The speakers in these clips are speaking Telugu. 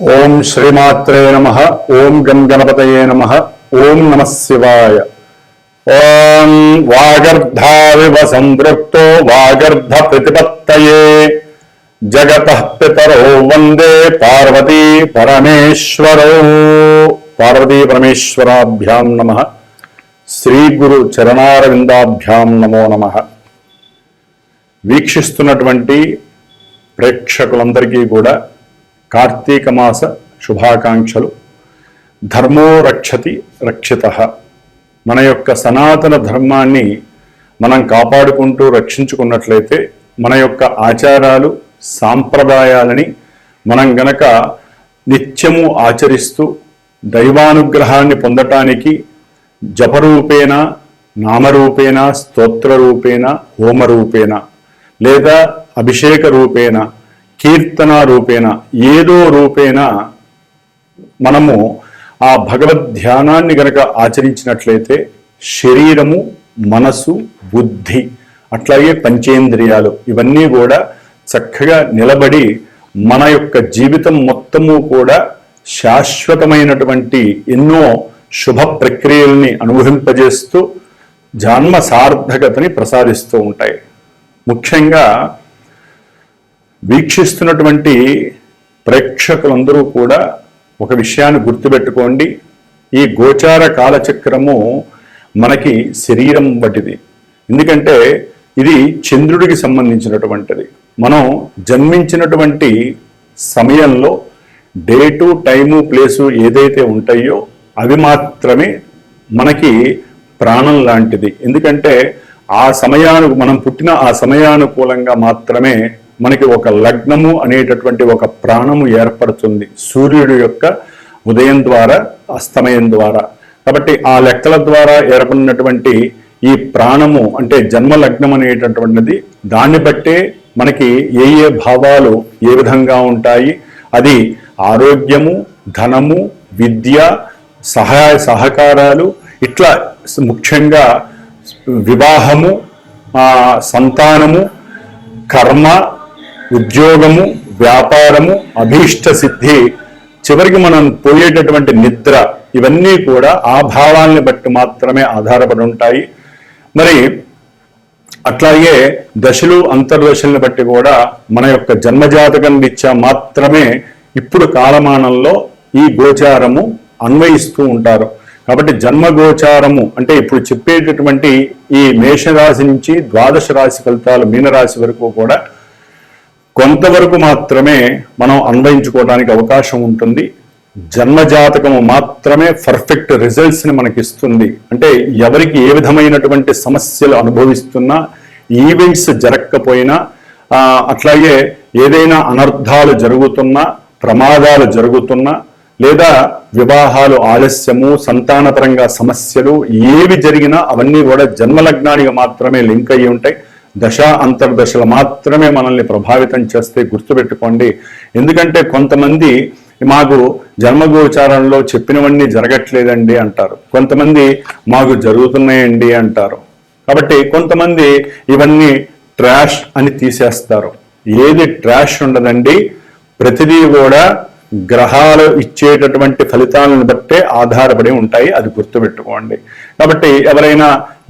ఓం శ్రీమాత్రే నమ ఓం గం గణపతయే నమ ఓం నమ శివాయ. ఓం వాగర్ధావివ సంతృప్తో వాగర్ధ ప్రతిపత్తయే జగత పితరో వందే పార్వతీ పరమేశ్వరో. పార్వతీ పరమేశ్వరాభ్యాం నమ శ్రీ గురు చరణారవిందాభ్యాం నమో నమ. వీక్షిస్తున్నటువంటి ప్రేక్షకులందరికీ కూడా కార్తీక మాస శుభాకాంక్షలు. ధర్మో రక్షతి రక్షిత. మన యొక్క సనాతన ధర్మాన్ని మనం కాపాడుకుంటూ రక్షించుకున్నట్లయితే మన యొక్క ఆచారాలు సాంప్రదాయాలని మనం గనక నిత్యము ఆచరిస్తూ దైవానుగ్రహాన్ని పొందటానికి జపరూపేణ నామరూపేణ స్తోత్రరూపేణ హోమరూపేణ లేదా అభిషేక రూపేణ కీర్తన రూపేణ ఏదో రూపేణ మనము ఆ భగవద్ ధ్యానాన్ని గనక ఆచరించినట్లయితే శరీరము మనసు బుద్ధి అట్లాగే పంచేంద్రియాలు ఇవన్నీ కూడా చక్కగా నిలబడి మన యొక్క జీవితం మొత్తము కూడా శాశ్వతమైనటువంటి ఎన్నో శుభ ప్రక్రియల్ని అనుభవింపజేస్తూ జన్మ సార్థకతని ప్రసాదిస్తూ ఉంటాయి. ముఖ్యంగా వీక్షిస్తున్నటువంటి ప్రేక్షకులందరూ కూడా ఒక విషయాన్ని గుర్తుపెట్టుకోండి. ఈ గోచార కాలచక్రము మనకి శరీరం వంటిది. ఎందుకంటే ఇది చంద్రుడికి సంబంధించినటువంటిది. మనం జన్మించినటువంటి సమయంలో డేటు టైము ప్లేసు ఏదైతే ఉంటాయో అవి మాత్రమే మనకి ప్రాణం లాంటిది. ఎందుకంటే ఆ సమయాను మనం పుట్టిన ఆ సమయానుకూలంగా మాత్రమే మనకి ఒక లగ్నము అనేటటువంటి ఒక ప్రాణము ఏర్పడుతుంది సూర్యుడు యొక్క ఉదయం ద్వారా అస్తమయం ద్వారా. కాబట్టి ఆ లెక్కల ద్వారా ఏర్పడినటువంటి ఈ ప్రాణము అంటే జన్మ లగ్నం అనేటటువంటిది దాన్ని బట్టే మనకి ఏ ఏ భావాలు ఏ విధంగా ఉంటాయి అది ఆరోగ్యము ధనము విద్య సహాయ సహకారాలు ఇట్లా ముఖ్యంగా వివాహము సంతానము కర్మ ఉద్యోగము వ్యాపారము అభీష్ట సిద్ధి చివరికి మనం పోయేటటువంటి నిద్ర ఇవన్నీ కూడా ఆ భావాల్ని బట్టి మాత్రమే ఆధారపడి ఉంటాయి. మరి అట్లాగే దశలు అంతర్దశల్ని బట్టి కూడా మన యొక్క జన్మజాతకం రీత్యా మాత్రమే ఇప్పుడు కాలమానంలో ఈ గోచారము అన్వయిస్తూ ఉంటారు. కాబట్టి జన్మ గోచారము అంటే ఇప్పుడు చెప్పేటటువంటి ఈ మేషరాశి నుంచి ద్వాదశ రాశి ఫలితాలు మీనరాశి వరకు కూడా కొంతవరకు మాత్రమే మనం అన్వయించుకోవడానికి అవకాశం ఉంటుంది. జన్మజాతకము మాత్రమే పర్ఫెక్ట్ రిజల్ట్స్ని మనకిస్తుంది. మనకి ఇస్తుంది అంటే ఎవరికి ఏ విధమైనటువంటి సమస్యలు అనుభవిస్తున్నా ఈవెంట్స్ జరగకపోయినా అట్లాగే ఏదైనా అనర్థాలు జరుగుతున్నా ప్రమాదాలు జరుగుతున్నా లేదా వివాహాలు ఆలస్యము సంతానపరంగా సమస్యలు ఏవి జరిగినా అవన్నీ కూడా జన్మలగ్నానికి మాత్రమే లింక్ అయ్యి ఉంటాయి. దశ అంతర్దశలు మాత్రమే మనల్ని ప్రభావితం చేస్తే గుర్తుపెట్టుకోండి. ఎందుకంటే కొంతమంది మాకు జన్మగోచారంలో చెప్పినవన్నీ జరగట్లేదండి అంటారు. కొంతమంది మాకు జరుగుతున్నాయండి అంటారు. కాబట్టి కొంతమంది ఇవన్నీ ట్రాష్ అని తీసేస్తారు. ఏది ట్రాష్ ఉండదండి. ప్రతిదీ కూడా గ్రహాలు ఇచ్చేటటువంటి ఫలితాలను బట్టే ఆధారపడి ఉంటాయి. అది గుర్తుపెట్టుకోండి. కాబట్టి ఎవరైనా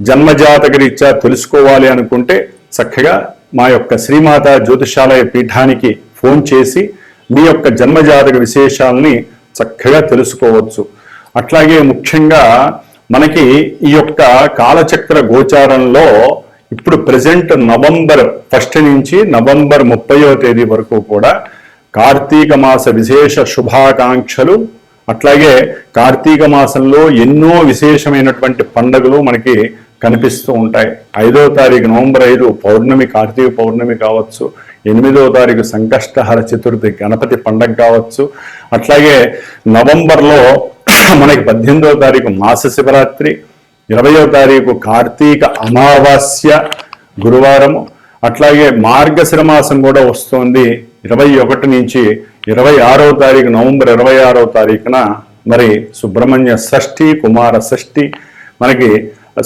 జన్మజాతక రీత్యా తెలుసుకోవాలి అనుకుంటే చక్కగా మా యొక్క శ్రీమాత జ్యోతిషాలయ పీఠానికి ఫోన్ చేసి మీ యొక్క జన్మజాతక విశేషాలని చక్కగా తెలుసుకోవచ్చు. అట్లాగే ముఖ్యంగా మనకి ఈ యొక్క కాలచక్ర గోచారంలో ఇప్పుడు ప్రజెంట్ నవంబర్ ఫస్ట్ నుంచి నవంబర్ ముప్పయో తేదీ వరకు కూడా కార్తీక మాస విశేష శుభాకాంక్షలు అట్లాగే కార్తీక మాసంలో ఎన్నో విశేషమైనటువంటి పండుగలు మనకి కనిపిస్తూ ఉంటాయి. ఐదో తారీఖు నవంబర్ ఐదు పౌర్ణమి కార్తీక పౌర్ణమి కావచ్చు ఎనిమిదో తారీఖు సంకష్టహర చతుర్థి గణపతి పండగ కావచ్చు. అట్లాగే నవంబర్లో మనకి పద్దెనిమిదో తారీఖు మాస శివరాత్రి ఇరవయో తారీఖు కార్తీక అమావాస్య గురువారము. అట్లాగే మార్గశిర మాసం కూడా వస్తోంది. ఇరవై ఒకటి నుంచి ఇరవై ఆరో తారీఖు నవంబర్ ఇరవై ఆరో తారీఖున మరి సుబ్రహ్మణ్య షష్ఠి కుమార షష్ఠి. మనకి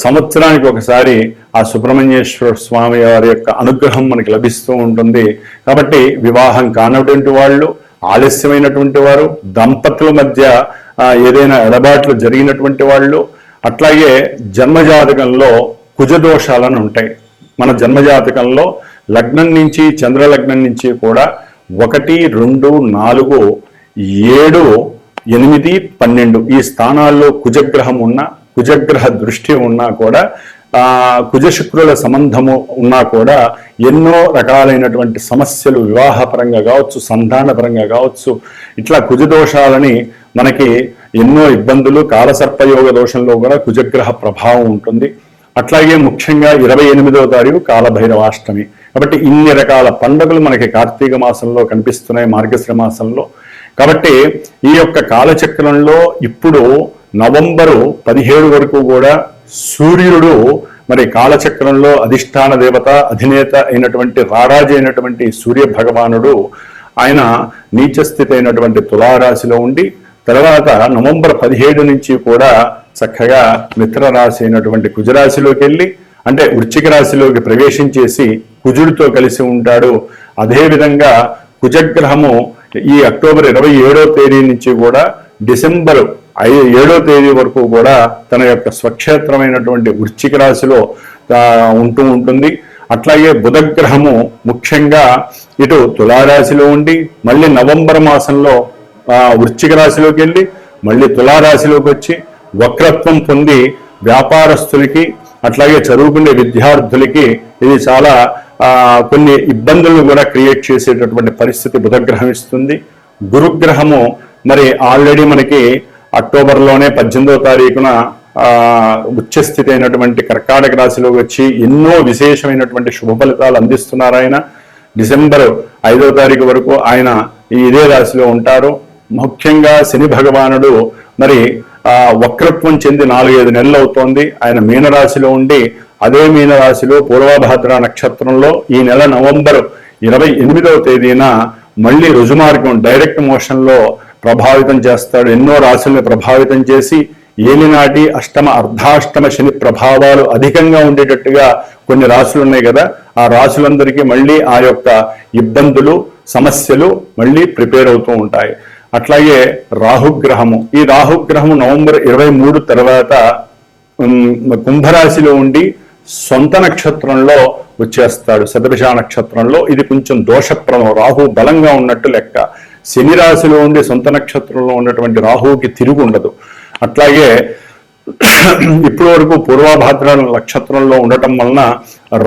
సంవత్సరానికి ఒకసారి ఆ సుబ్రహ్మణ్యేశ్వర స్వామి వారి యొక్క అనుగ్రహం మనకి లభిస్తూ ఉంటుంది. కాబట్టి వివాహం కానటువంటి వాళ్ళు ఆలస్యమైనటువంటి వారు దంపతుల మధ్య ఏదైనా ఎడబాట్లు జరిగినటువంటి వాళ్ళు అట్లాగే జన్మజాతకంలో కుజదోషాలను ఉంటాయి మన జన్మజాతకంలో లగ్నం నుంచి చంద్రలగ్నం నుంచి కూడా ఒకటి రెండు నాలుగు ఏడు ఎనిమిది పన్నెండు ఈ స్థానాల్లో కుజగ్రహం ఉన్న కుజగ్రహ దృష్టి ఉన్నా కూడా కుజశుక్రుల సంబంధము ఉన్నా కూడా ఎన్నో రకాలైనటువంటి సమస్యలు వివాహపరంగా కావచ్చు సంతానపరంగా కావచ్చు ఇట్లా కుజదోషాలని మనకి ఎన్నో ఇబ్బందులు కాలసర్పయోగ దోషంలో కూడా కుజగ్రహ ప్రభావం ఉంటుంది. అట్లాగే ముఖ్యంగా ఇరవై ఎనిమిదవ తారీఖు కాలభైరవాష్టమి. కాబట్టి ఇన్ని రకాల పండుగలు మనకి కార్తీక మాసంలో కనిపిస్తున్నాయి మార్గశ్ర మాసంలో. కాబట్టి ఈ యొక్క కాలచక్రంలో ఇప్పుడు నవంబరు పదిహేడు వరకు కూడా సూర్యుడు మరి కాలచక్రంలో అధిష్టాన దేవత అధినేత అయినటువంటి రారాజు అయినటువంటి సూర్య భగవానుడు ఆయన నీచస్థితి అయినటువంటి తులారాశిలో ఉండి తర్వాత నవంబర్ పదిహేడు నుంచి కూడా చక్కగా మిత్ర రాశి అయినటువంటి కుజరాశిలోకి వెళ్ళి అంటే వృశ్చిక రాశిలోకి ప్రవేశించేసి కుజుడితో కలిసి ఉంటాడు. అదేవిధంగా కుజగ్రహము ఈ అక్టోబర్ ఇరవై ఏడో తేదీ నుంచి కూడా డిసెంబర్ ఐ ఏడో తేదీ వరకు కూడా తన యొక్క స్వక్షేత్రమైనటువంటి వృశ్చిక రాశిలో ఉంటూ ఉంటుంది. అట్లాగే బుధగ్రహము ముఖ్యంగా ఇటు తులారాశిలో ఉండి మళ్ళీ నవంబర్ మాసంలో వృశ్చిక రాశిలోకి వెళ్ళి మళ్ళీ తులారాశిలోకి వచ్చి వక్రత్వం పొంది వ్యాపారస్తులకి అట్లాగే చదువుకునే విద్యార్థులకి ఇది చాలా కొన్ని ఇబ్బందులను కూడా క్రియేట్ చేసేటటువంటి పరిస్థితి బుధగ్రహం ఇస్తుంది. గురుగ్రహము మరి ఆల్రెడీ మనకి అక్టోబర్లోనే పద్దెనిమిదో తారీఖున ఉచ్చస్థితి అయినటువంటి కర్కాటక రాశిలోకి వచ్చి ఎన్నో విశేషమైనటువంటి శుభ ఫలితాలు అందిస్తున్నారు ఆయన. డిసెంబర్ ఐదో తారీఖు వరకు ఆయన ఈ ఇదే రాశిలో ఉంటారు. ముఖ్యంగా శని భగవానుడు మరి వక్రత్వం చెంది నాలుగైదు నెలలు అవుతోంది. ఆయన మీనరాశిలో ఉండి అదే మీనరాశిలో పూర్వభాద్ర నక్షత్రంలో ఈ నెల నవంబర్ ఇరవై ఎనిమిదవ తేదీన మళ్ళీ రుజుమార్గం డైరెక్ట్ మోషన్లో ప్రభావితం చేస్తాడు. ఎన్నో రాశుల్ని ప్రభావితం చేసి ఏలినాటి అష్టమ అర్ధాష్టమ శని ప్రభావాలు అధికంగా ఉండేటట్టుగా కొన్ని రాశులు ఉన్నాయి కదా. ఆ రాశులందరికీ మళ్ళీ ఆ యొక్క ఇబ్బందులు సమస్యలు మళ్ళీ ప్రిపేర్ అవుతూ ఉంటాయి. అట్లాగే రాహుగ్రహము. ఈ రాహుగ్రహము నవంబర్ ఇరవై మూడు తర్వాత కుంభరాశిలో ఉండి సొంత నక్షత్రంలో వచ్చేస్తాడు. శతభిష నక్షత్రంలో ఇది కొంచెం దోషప్రదం రాహు బలంగా ఉన్నట్టు లెక్క. శని రాశిలో ఉండి సొంత నక్షత్రంలో ఉన్నటువంటి రాహువుకి తిరుగు ఉండదు. అట్లాగే ఇప్పటి వరకు పూర్వభాద్ర నక్షత్రంలో ఉండటం వలన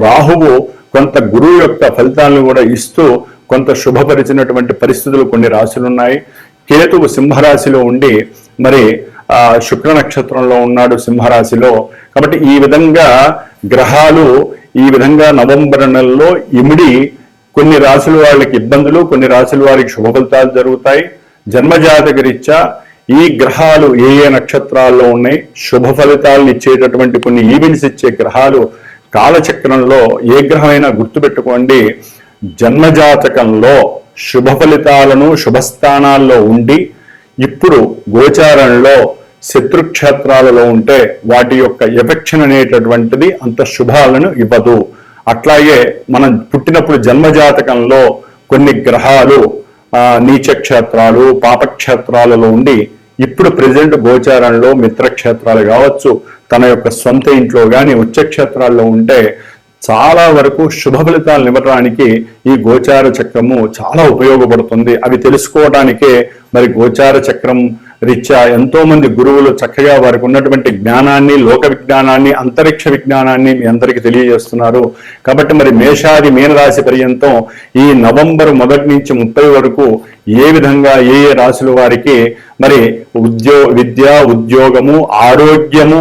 రాహువు కొంత గురువు యొక్క ఫలితాలను కూడా ఇస్తూ కొంత శుభపరిచినటువంటి పరిస్థితులు కొన్ని రాశులు ఉన్నాయి కేతువు సింహరాశిలో ఉండి మరి శుక్ర నక్షత్రంలో ఉన్నాడు సింహరాశిలో. కాబట్టి ఈ విధంగా గ్రహాలు ఈ విధంగా నవంబర్ నెలలో ఇమిడి కొన్ని రాశుల వాళ్ళకి ఇబ్బందులు కొన్ని రాశుల వారికి శుభ ఫలితాలు జరుగుతాయి. జన్మజాతక రీత్యా ఈ గ్రహాలు ఏ ఏ నక్షత్రాల్లో ఉన్నాయి శుభ ఫలితాలను ఇచ్చేటటువంటి కొన్ని ఈవెంట్స్ ఇచ్చే గ్రహాలు కాలచక్రంలో ఏ గ్రహమైనా గుర్తుపెట్టుకోండి. జన్మజాతకంలో శుభ ఫలితాలను శుభస్థానాల్లో ఉండి ఇప్పుడు గోచారంలో శత్రుక్షేత్రాలలో ఉంటే వాటి యొక్క ఎఫెక్షన్ అనేటటువంటిది అంత శుభాలను ఇవ్వదు. అట్లాగే మనం పుట్టినప్పుడు జన్మజాతకంలో కొన్ని గ్రహాలు నీచక్షేత్రాలు పాపక్షేత్రాలలో ఉండి ఇప్పుడు ప్రజెంట్ గోచారంలో మిత్రక్షేత్రాలు కావచ్చు తన యొక్క సొంత ఇంట్లో కానీ ఉచ్చక్షేత్రాల్లో ఉంటే చాలా వరకు శుభ ఫలితాలు ఇవ్వడానికి ఈ గోచార చక్రము చాలా ఉపయోగపడుతుంది. అవి తెలుసుకోవడానికే మరి గోచార చక్రం రీత్యా ఎంతో మంది గురువులు చక్కగా వారికి ఉన్నటువంటి జ్ఞానాన్ని లోక విజ్ఞానాన్ని అంతరిక్ష విజ్ఞానాన్ని మీ అందరికీ తెలియజేస్తున్నారు. కాబట్టి మరి మేషాది మీనరాశి పర్యంతం ఈ నవంబర్ మొదటి నుంచి ముప్పై వరకు ఏ విధంగా ఏ ఏ రాశుల వారికి మరి ఉద్యో విద్య ఉద్యోగము ఆరోగ్యము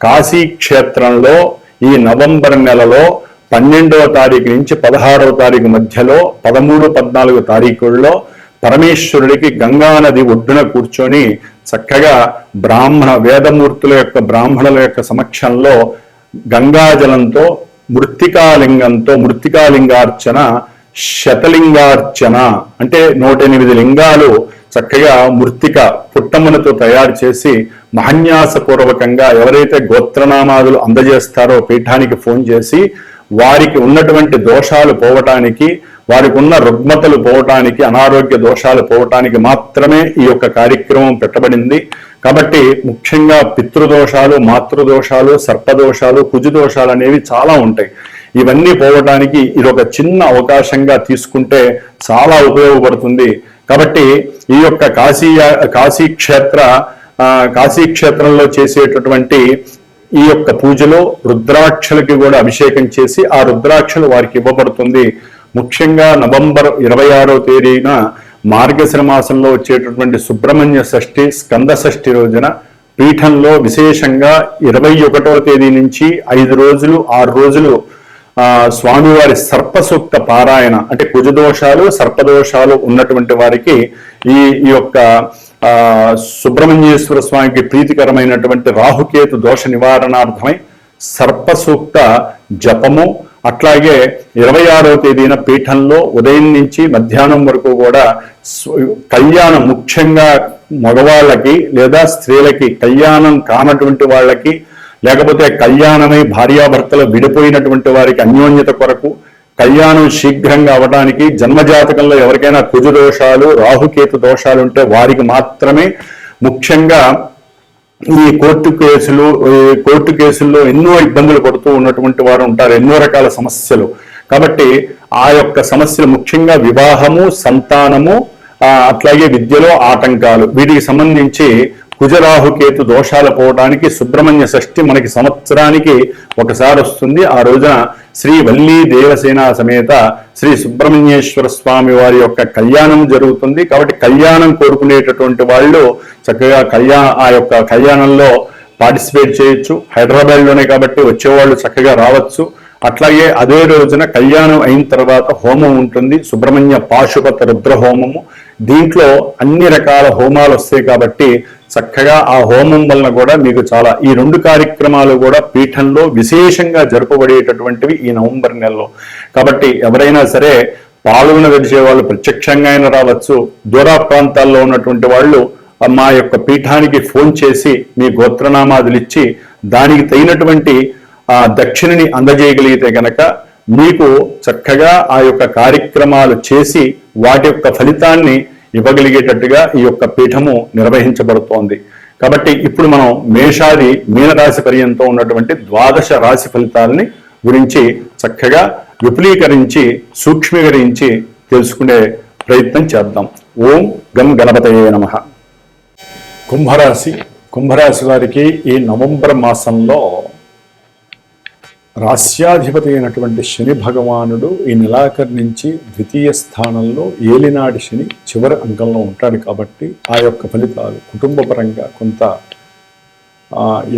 కాశీ క్షేత్రంలో ఈ నవంబర్ నెలలో పన్నెండవ తారీఖు నుంచి పదహారవ తారీఖు మధ్యలో పదమూడు పద్నాలుగు తారీఖుల్లో పరమేశ్వరుడికి గంగా నది ఒడ్డున కూర్చొని చక్కగా బ్రాహ్మణ వేదమూర్తుల యొక్క బ్రాహ్మణుల యొక్క సమక్షంలో గంగాజలంతో మృత్తికాలింగంతో మృత్తికాలింగార్చన శతలింగార్చన అంటే నూట ఎనిమిది లింగాలు చక్కగా మృత్తిక పుట్టమ్మనతో తయారు చేసి మహన్యాసపూర్వకంగా ఎవరైతే గోత్రనామాదులు అందజేస్తారో పీఠానికి ఫోన్ చేసి వారికి ఉన్నటువంటి దోషాలు పోవటానికి వారికి ఉన్న రుగ్మతలు పోవటానికి అనారోగ్య దోషాలు పోవటానికి మాత్రమే ఈ యొక్క కార్యక్రమం పెట్టబడింది. కాబట్టి ముఖ్యంగా పితృదోషాలు మాతృదోషాలు సర్పదోషాలు కుజుదోషాలు అనేవి చాలా ఉంటాయి. ఇవన్నీ పోవటానికి ఇది ఒక చిన్న అవకాశంగా తీసుకుంటే చాలా ఉపయోగపడుతుంది. కాబట్టి ఈ యొక్క కాశీ కాశీ క్షేత్ర ఆ, కాశీ క్షేత్రంలో చేసేటటువంటి ఈ యొక్క పూజలో రుద్రాక్షలకి కూడా అభిషేకం చేసి ఆ రుద్రాక్షలు వారికి ఇవ్వబడుతుంది. ముఖ్యంగా నవంబర్ ఇరవై ఆరో తేదీన మార్గశిర మాసంలో వచ్చేటటువంటి సుబ్రహ్మణ్య షష్ఠి స్కంద షష్ఠి రోజున పీఠంలో విశేషంగా ఇరవై ఒకటవ తేదీ నుంచి ఐదు రోజులు ఆరు రోజులు ఆ స్వామివారి సర్పసూక్త పారాయణ అంటే కుజదోషాలు సర్పదోషాలు ఉన్నటువంటి వారికి ఈ ఈ యొక్క సుబ్రహ్మణ్యేశ్వర స్వామికి ప్రీతికరమైనటువంటి రాహుకేతు దోష నివారణార్థమై సర్పసూక్త జపము అట్లాగే ఇరవై ఆరో తేదీన పీఠంలో ఉదయం నుంచి మధ్యాహ్నం వరకు కూడా కళ్యాణం ముఖ్యంగా మగవాళ్ళకి లేదా స్త్రీలకి కళ్యాణం కానటువంటి వాళ్ళకి లేకపోతే కళ్యాణమై భార్యాభర్తలు విడిపోయినటువంటి వారికి అన్యోన్యత కొరకు కళ్యాణం శీఘ్రంగా అవడానికి జన్మజాతకంలో ఎవరికైనా కుజు దోషాలు రాహుకేతు దోషాలు ఉంటే వారికి మాత్రమే ముఖ్యంగా ఈ కోర్టు కేసులు ఈ కోర్టు కేసుల్లో ఎన్నో ఇబ్బందులు పడుతూ ఉన్నటువంటి వారు ఉంటారు ఎన్నో రకాల సమస్యలు. కాబట్టి ఆ యొక్క సమస్యలు ముఖ్యంగా వివాహము సంతానము అట్లాగే విద్యలో ఆటంకాలు. వీటికి సంబంధించి కుజరాహుకేతు దోషాలు పోవడానికి సుబ్రహ్మణ్య షష్ఠి మనకి సంవత్సరానికి ఒకసారి వస్తుంది. ఆ రోజున శ్రీ వల్లీ దేవసేన సమేత శ్రీ సుబ్రహ్మణ్యేశ్వర స్వామి వారి యొక్క కళ్యాణం జరుగుతుంది. కాబట్టి కళ్యాణం కోరుకునేటటువంటి వాళ్ళు చక్కగా కళ్యాణ ఆ యొక్క కళ్యాణంలో పార్టిసిపేట్ చేయొచ్చు. హైదరాబాద్లోనే కాబట్టి వచ్చేవాళ్ళు చక్కగా రావచ్చు. అట్లాగే అదే రోజున కళ్యాణం అయిన తర్వాత హోమం ఉంటుంది. సుబ్రహ్మణ్య పాశుపత రుద్ర హోమము దీంట్లో అన్ని రకాల హోమాలు వస్తాయి కాబట్టి చక్కగా ఆ హోమం వలన కూడా మీకు చాలా ఈ రెండు కార్యక్రమాలు కూడా పీఠంలో విశేషంగా జరుపబడేటటువంటివి ఈ నవంబర్ నెలలో. కాబట్టి ఎవరైనా సరే పాల్గొనదలిచే వాళ్ళు ప్రత్యక్షంగా అయినా రావచ్చు. దూర ప్రాంతాల్లో ఉన్నటువంటి వాళ్ళు మా యొక్క పీఠానికి ఫోన్ చేసి మీ గోత్రనామాదులు ఇచ్చి దానికి తగినటువంటి ఆ దక్షిణని అందజేయగలిగితే గనక మీకు చక్కగా ఆ యొక్క కార్యక్రమాలు చేసి వాటి యొక్క ఫలితాన్ని ఇవ్వగలిగేటట్టుగా ఈ యొక్క పీఠము నిర్వహించబడుతోంది. కాబట్టి ఇప్పుడు మనం మేషాది మీనరాశి పర్యంతం ఉన్నటువంటి ద్వాదశ రాశి ఫలితాలని గురించి చక్కగా విపులీకరించి సూక్ష్మీకరించి తెలుసుకునే ప్రయత్నం చేద్దాం. ఓం గం గణపతయే నమః. కుంభరాశి కుంభరాశి వారికి ఈ నవంబర్ మాసంలో రాస్యాధిపతి అయినటువంటి శని భగవానుడు ఈ నెలాఖరు నుంచి ద్వితీయ స్థానంలో ఏలినాడి శని చివరి అంకంలో ఉంటాడు కాబట్టి ఆ యొక్క ఫలితాలు కుటుంబపరంగా కొంత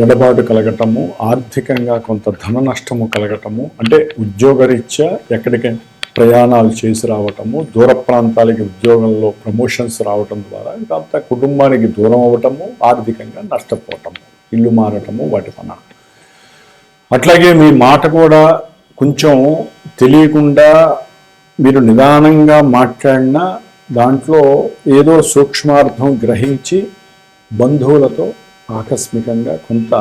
ఎడబాటు కలగటము ఆర్థికంగా కొంత ధన నష్టము కలగటము అంటే ఉద్యోగరీత్యా ఎక్కడికి ప్రయాణాలు చేసి రావటము దూర ప్రాంతాలకి ఉద్యోగంలో ప్రమోషన్స్ రావటం ద్వారా కాకపోతే కుటుంబానికి దూరం అవ్వటము ఆర్థికంగా నష్టపోవటము ఇల్లు మారటము వాటి పన అట్లాగే మీ మాట కూడా కొంచెం తెలియకుండా మీరు నిదానంగా మాట్లాడినా దాంట్లో ఏదో సూక్ష్మార్థం గ్రహించి బంధువులతో ఆకస్మికంగా కొంత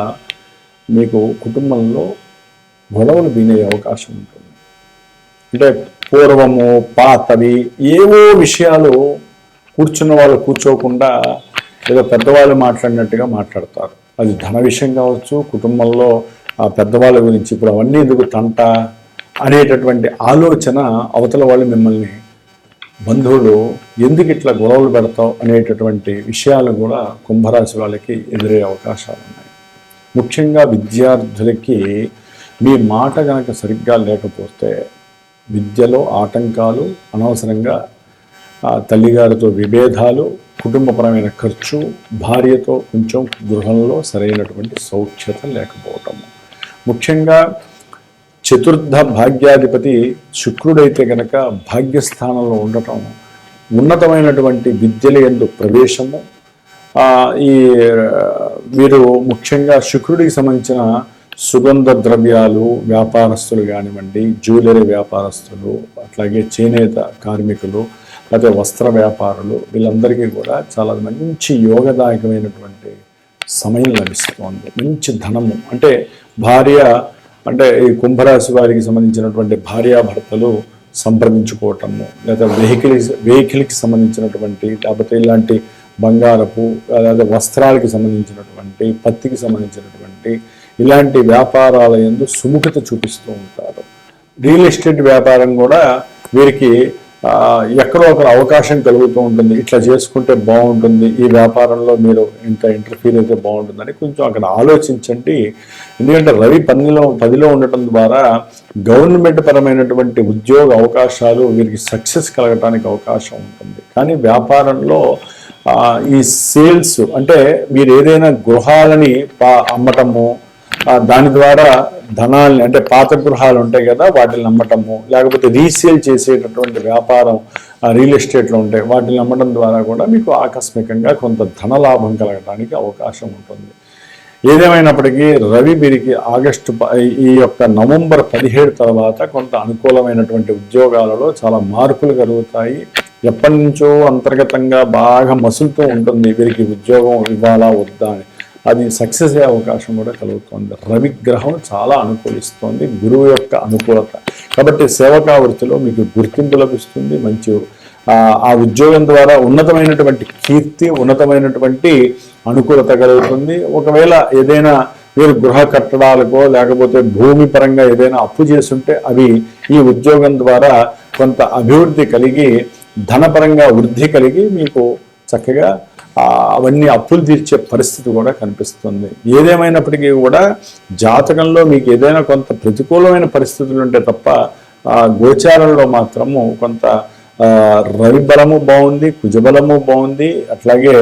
మీకు కుటుంబంలో గొడవలు వినే అవకాశం ఉంటుంది. అంటే పూర్వము పాతవి ఏవో విషయాలు కూర్చున్న వాళ్ళు కూర్చోకుండా ఏదో పెద్దవాళ్ళు మాట్లాడినట్టుగా మాట్లాడతారు. అది ధన విషయం కావచ్చు కుటుంబంలో ఆ పెద్దవాళ్ళ గురించి ఇప్పుడు అవన్నీ ఎందుకు తంట అనేటటువంటి ఆలోచన అవతల వాళ్ళు మిమ్మల్ని బంధువులు ఎందుకు ఇట్లా గొడవలు పెడతావు అనేటటువంటి విషయాలు కూడా కుంభరాశి వాళ్ళకి ఎదురే అవకాశాలు ఉన్నాయి. ముఖ్యంగా విద్యార్థులకి మీ మాట కనుక సరిగ్గా లేకపోతే విద్యలో ఆటంకాలు అనవసరంగా ఆ, తల్లిగారితో విభేదాలు కుటుంబపరమైన ఖర్చు భార్యతో కొంచెం గృహంలో సరైనటువంటి సౌఖ్యత లేకపోవటము. ముఖ్యంగా చతుర్థ భాగ్యాధిపతి శుక్రుడైతే గనక భాగ్యస్థానంలో ఉండటం ఉన్నతమైనటువంటి విద్యల ఎందు ప్రవేశము. ఈ వీరు ముఖ్యంగా శుక్రుడికి సంబంధించిన సుగంధ ద్రవ్యాలు వ్యాపారస్తులు కానివ్వండి జ్యువెలరీ వ్యాపారస్తులు అట్లాగే చేనేత కార్మికులు లేకపోతే వస్త్ర వ్యాపారులు వీళ్ళందరికీ కూడా చాలా మంచి యోగదాయకమైనటువంటి సమయం లభిస్తోంది. మంచి ధనము. అంటే భార్య అంటే ఈ కుంభరాశి వారికి సంబంధించినటువంటి భార్యాభర్తలు సంప్రదించుకోవటము లేదా వెహికల్ వెహికల్కి సంబంధించినటువంటి లేకపోతే ఇలాంటి బంగారపు లేదా వస్త్రాలకి సంబంధించినటువంటి పత్తికి సంబంధించినటువంటి ఇలాంటి వ్యాపారాల యందు సుముఖత చూపిస్తూ ఉంటారు. రియల్ ఎస్టేట్ వ్యాపారం కూడా వీరికి ఎక్కడో ఒక అవకాశం కలుగుతూ ఉంటుంది. ఇట్లా చేసుకుంటే బాగుంటుంది. ఈ వ్యాపారంలో మీరు ఇంత ఇంటర్ఫీర్ అయితే బాగుంటుందని కొంచెం అక్కడ ఆలోచించండి. ఎందుకంటే రవి పనిలో పదిలో ఉండటం ద్వారా గవర్నమెంట్ పరమైనటువంటి ఉద్యోగ అవకాశాలు వీరికి సక్సెస్ కలగటానికి అవకాశం ఉంటుంది. కానీ వ్యాపారంలో ఈ సేల్స్ అంటే మీరు ఏదైనా గృహాలని పా అమ్మటము దాని ద్వారా ధనాల్ని అంటే పాత గృహాలు ఉంటాయి కదా వాటిని అమ్మటము లేకపోతే రీసేల్ చేసేటటువంటి వ్యాపారం రియల్ ఎస్టేట్లో ఉంటాయి వాటిని అమ్మడం ద్వారా కూడా మీకు ఆకస్మికంగా కొంత ధన లాభం కలగడానికి అవకాశం ఉంటుంది. ఏదేమైనప్పటికీ రవి వీరికి ఆగస్టు ఈ యొక్క నవంబర్ పదిహేడు తర్వాత కొంత అనుకూలమైనటువంటి ఉద్యోగాలలో చాలా మార్పులు కలుగుతాయి. ఎప్పటి నుంచో అంతర్గతంగా బాగా మసులుతూ ఉంటుంది వీరికి ఉద్యోగం ఇవ్వాలా వద్దా అని. అది సక్సెస్ అయ్యే అవకాశం కూడా కలుగుతుంది. రవి గ్రహం చాలా అనుకూలిస్తుంది గురువు యొక్క అనుకూలత. కాబట్టి సేవకా వృత్తిలో మీకు గుర్తింపు లభిస్తుంది మంచి ఆ, ఉద్యోగం ద్వారా ఉన్నతమైనటువంటి కీర్తి ఉన్నతమైనటువంటి అనుకూలత కలుగుతుంది. ఒకవేళ ఏదైనా మీరు గృహ కట్టడాలకో లేకపోతే భూమి పరంగా ఏదైనా అప్పు చేస్తుంటే అవి ఈ ఉద్యోగం ద్వారా కొంత అభివృద్ధి కలిగి ధనపరంగా వృద్ధి కలిగి మీకు చక్కగా అవన్నీ అప్పులు తీర్చే పరిస్థితి కూడా కనిపిస్తుంది. ఏదేమైనప్పటికీ కూడా జాతకంలో మీకు ఏదైనా కొంత ప్రతికూలమైన పరిస్థితులు ఉంటే తప్ప ఆ, గోచారంలో మాత్రము కొంత ఆ, రవి బలము బాగుంది కుజబలము బాగుంది అట్లాగే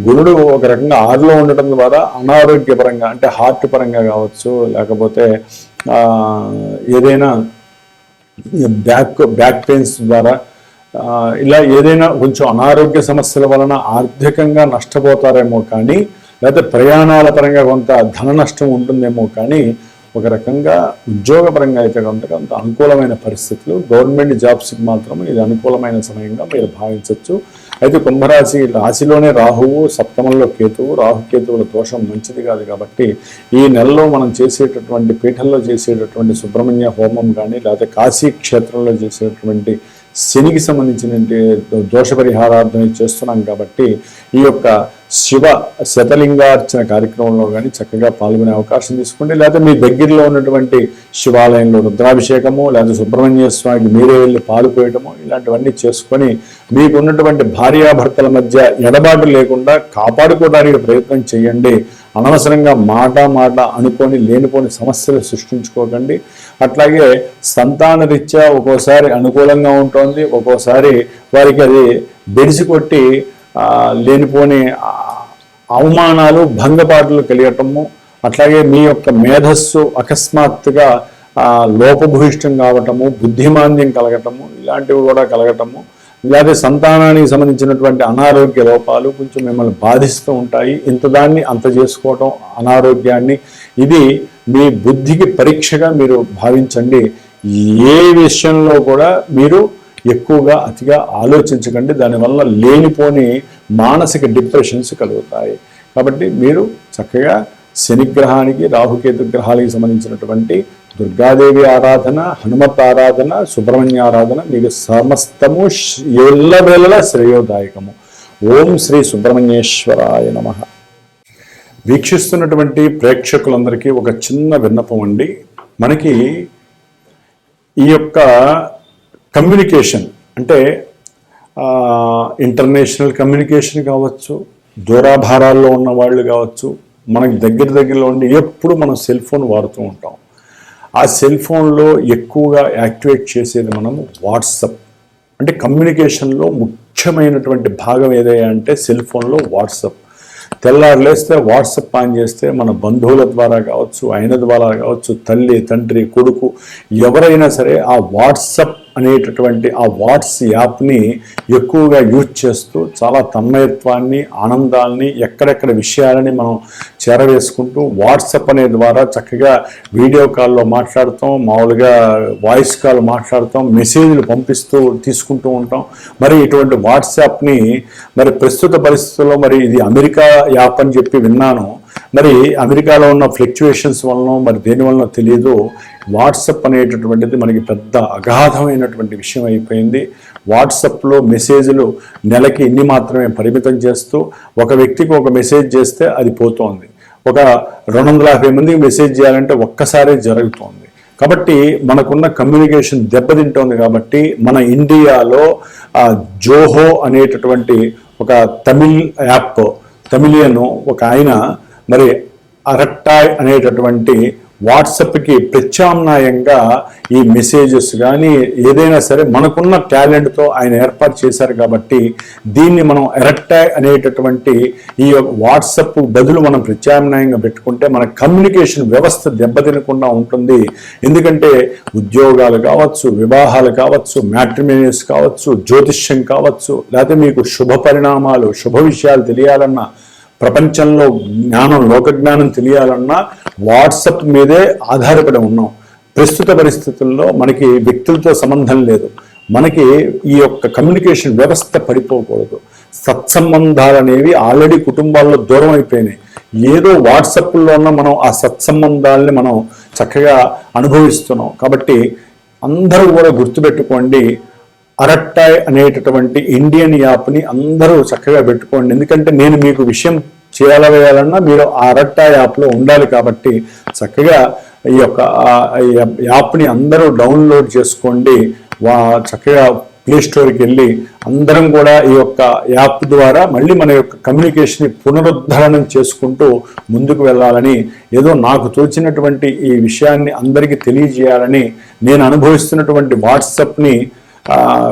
గురుడు ఒక రకంగా ఆరులో ఉండటం ద్వారా అనారోగ్యపరంగా అంటే హార్ట్ పరంగా కావచ్చు లేకపోతే ఏదైనా బ్యాక్ బ్యాక్ పెయిన్స్ ద్వారా ఇలా ఏదైనా కొంచెం అనారోగ్య సమస్యల వలన ఆర్థికంగా నష్టపోతారేమో కానీ లేకపోతే ప్రయాణాల పరంగా కొంత ధన నష్టం ఉంటుందేమో కానీ ఒక రకంగా ఉద్యోగపరంగా అయితే కొంత కొంత అనుకూలమైన పరిస్థితులు గవర్నమెంట్ జాబ్స్కి మాత్రం ఇది అనుకూలమైన సమయంగా మీరు భావించవచ్చు అయితే కుంభరాశి రాశిలోనే రాహువు సప్తమంలో కేతువు రాహుకేతువుల దోషం మంచిది కాదు కాబట్టి ఈ నెలలో మనం చేసేటటువంటి పీఠంలో చేసేటటువంటి సుబ్రహ్మణ్య హోమం కానీ లేకపోతే కాశీ క్షేత్రంలో చేసేటటువంటి శనికి సంబంధించిన దోష పరిహారార్థం చేస్తున్నాం కాబట్టి ఈ యొక్క శివ శతలింగార్చన కార్యక్రమంలో కానీ చక్కగా పాల్గొనే అవకాశం తీసుకోండి. లేకపోతే మీ దగ్గరలో ఉన్నటువంటి శివాలయంలో రుద్రాభిషేకము లేదా సుబ్రహ్మణ్య స్వామికి మీరే వెళ్ళి పాలుపోయటము ఇలాంటివన్నీ చేసుకొని మీకు ఉన్నటువంటి భార్యాభర్తల మధ్య ఎడబాటు లేకుండా కాపాడుకోవడానికి ప్రయత్నం చేయండి. అనవసరంగా మాట మాట అనుకొని లేనిపోని సమస్యలు సృష్టించుకోకండి. అట్లాగే సంతాన రీత్యా ఒక్కోసారి అనుకూలంగా ఉంటుంది. ఒక్కోసారి వారికి అది బెడిసి కొట్టి లేనిపోని అవమానాలు భంగపాటులు కలిగటము అట్లాగే మీ యొక్క మేధస్సు అకస్మాత్తుగా లోపభూయిష్టం కావటము బుద్ధిమాంద్యం కలగటము ఇలాంటివి కూడా కలగటము లేదా సంతానానికి సంబంధించినటువంటి అనారోగ్య లోపాలు కొంచెం మిమ్మల్ని బాధిస్తూ ఉంటాయి. ఇంత దాన్ని అంత చేసుకోవటం అనారోగ్యాన్ని. ఇది మీ బుద్ధికి పరీక్షగా మీరు భావించండి. ఏ విషయంలో కూడా మీరు ఎక్కువగా అతిగా ఆలోచించకండి. దానివల్ల లేనిపోని మానసిక డిప్రెషన్స్ కలుగుతాయి. కాబట్టి మీరు చక్కగా శనిగ్రహానికి రాహుకేతు గ్రహాలకి సంబంధించినటువంటి దుర్గాదేవి ఆరాధన హనుమత్ ఆరాధన సుబ్రహ్మణ్య ఆరాధన మీకు సమస్తము ఎల్లవేళలా శ్రేయోదాయకము. ఓం శ్రీ సుబ్రహ్మణ్యేశ్వరాయ నమ. వీక్షిస్తున్నటువంటి ప్రేక్షకులందరికీ ఒక చిన్న విన్నపం అండి. మనకి ఈ యొక్క కమ్యూనికేషన్ అంటే ఇంటర్నేషనల్ కమ్యూనికేషన్ కావచ్చు దూరాభారాల్లో ఉన్న వాళ్ళు కావచ్చు మనకి దగ్గర దగ్గరలో ఉండి ఎప్పుడు మనం సెల్ ఫోన్ వాడుతూ ఉంటాం. ఆ సెల్ ఫోన్లో ఎక్కువగా యాక్టివేట్ చేసేది మనము వాట్సప్. అంటే కమ్యూనికేషన్లో ముఖ్యమైనటువంటి భాగం ఏదయ్యా అంటే సెల్ ఫోన్లో వాట్సప్. తెల్లారులేస్తే వాట్సప్ ఆన్ చేస్తే మన బంధువుల ద్వారా కావచ్చు ఆయన ద్వారా కావచ్చు తల్లి తండ్రి కొడుకు ఎవరైనా సరే ఆ వాట్సప్ అనేటటువంటి ఆ వాట్స్ యాప్ని ఎక్కువగా యూజ్ చేస్తూ చాలా తన్మయత్వాన్ని ఆనందాన్ని ఎక్కడెక్కడ విషయాలని మనం చేరవేసుకుంటూ వాట్సాప్ అనే ద్వారా చక్కగా వీడియో కాల్లో మాట్లాడతాం మామూలుగా వాయిస్ కాల్ మాట్లాడతాం మెసేజ్లు పంపిస్తూ తీసుకుంటూ ఉంటాం. మరి ఇటువంటి వాట్సాప్ని మరి ప్రస్తుత పరిస్థితుల్లో మరి ఇది అమెరికా యాప్ అని చెప్పి విన్నాను. మరి అమెరికాలో ఉన్న ఫ్లక్చువేషన్స్ వలన మరి దేని వలన తెలియదు వాట్సప్ అనేటటువంటిది మనకి పెద్ద అగాధమైనటువంటి విషయం అయిపోయింది. వాట్సప్లో మెసేజ్లు నెలకి ఇన్ని మాత్రమే పరిమితం చేస్తూ ఒక వ్యక్తికి ఒక మెసేజ్ చేస్తే అది పోతోంది. ఒక రెండు వందల యాభై మందికి మెసేజ్ చేయాలంటే ఒక్కసారే జరుగుతోంది. కాబట్టి మనకున్న కమ్యూనికేషన్ దెబ్బతింటోంది కాబట్టి మన ఇండియాలో జోహో అనేటటువంటి ఒక తమిళ్ యాప్ తమిళియన్ ఒక ఆయన మరి అరట్టాయ్ అనేటటువంటి వాట్సప్కి ప్రత్యామ్నాయంగా ఈ మెసేజెస్ కానీ ఏదైనా సరే మనకున్న టాలెంట్తో ఆయన ఏర్పాటు చేశారు కాబట్టి దీన్ని మనం ఎరట్టాయ్ అనేటటువంటి ఈ యొక్క వాట్సప్ బదులు మనం ప్రత్యామ్నాయంగా పెట్టుకుంటే మన కమ్యూనికేషన్ వ్యవస్థ దెబ్బతినకుండా ఉంటుంది. ఎందుకంటే ఉద్యోగాలు కావచ్చు వివాహాలు కావచ్చు మ్యాట్రిమేనియస్ కావచ్చు జ్యోతిష్యం కావచ్చు లేకపోతే మీకు శుభ పరిణామాలు శుభ విషయాలు తెలియాలన్నా ప్రపంచంలో జ్ఞానం లోక జ్ఞానం తెలియాలన్నా వాట్సప్ మీదే ఆధారపడి ఉన్నాం. ప్రస్తుత పరిస్థితుల్లో మనకి వ్యక్తులతో సంబంధం లేదు. మనకి ఈ యొక్క కమ్యూనికేషన్ వ్యవస్థ పడిపోకూడదు. సత్సంబంధాలు అనేవి ఆల్రెడీ కుటుంబాల్లో దూరం అయిపోయినాయి. ఏదో వాట్సప్లో ఉన్న మనం ఆ సత్సంబంధాలని మనం చక్కగా అనుభవిస్తున్నాం. కాబట్టి అందరూ కూడా గుర్తుపెట్టుకోండి అరట్టాయ్ అనేటటువంటి ఇండియన్ యాప్ని అందరూ చక్కగా పెట్టుకోండి. ఎందుకంటే నేను మీకు విషయం చేయాల వేయాలన్నా మీరు ఆ అరట్టాయ్ యాప్లో ఉండాలి కాబట్టి చక్కగా ఈ యొక్క యాప్ని అందరూ డౌన్లోడ్ చేసుకోండి. వా చక్కగా ప్లే స్టోర్కి వెళ్ళి అందరం కూడా ఈ యొక్క యాప్ ద్వారా మళ్ళీ మన యొక్క కమ్యూనికేషన్ని పునరుద్ధరణం చేసుకుంటూ ముందుకు వెళ్ళాలని ఏదో నాకు తోచినటువంటి ఈ విషయాన్ని అందరికీ తెలియజేయాలని నేను అనుభవిస్తున్నటువంటి వాట్సాప్ని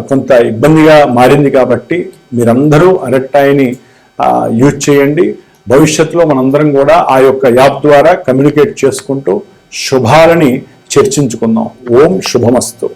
కొంత ఇబ్బందిగా మారింది కాబట్టి మీరందరూ అరట్టాయిని యూజ్ చేయండి. భవిష్యత్తులో మనందరం కూడా ఆ యొక్క యాప్ ద్వారా కమ్యూనికేట్ చేసుకుంటూ శుభాలని చర్చించుకుందాం. ఓం శుభమస్తు.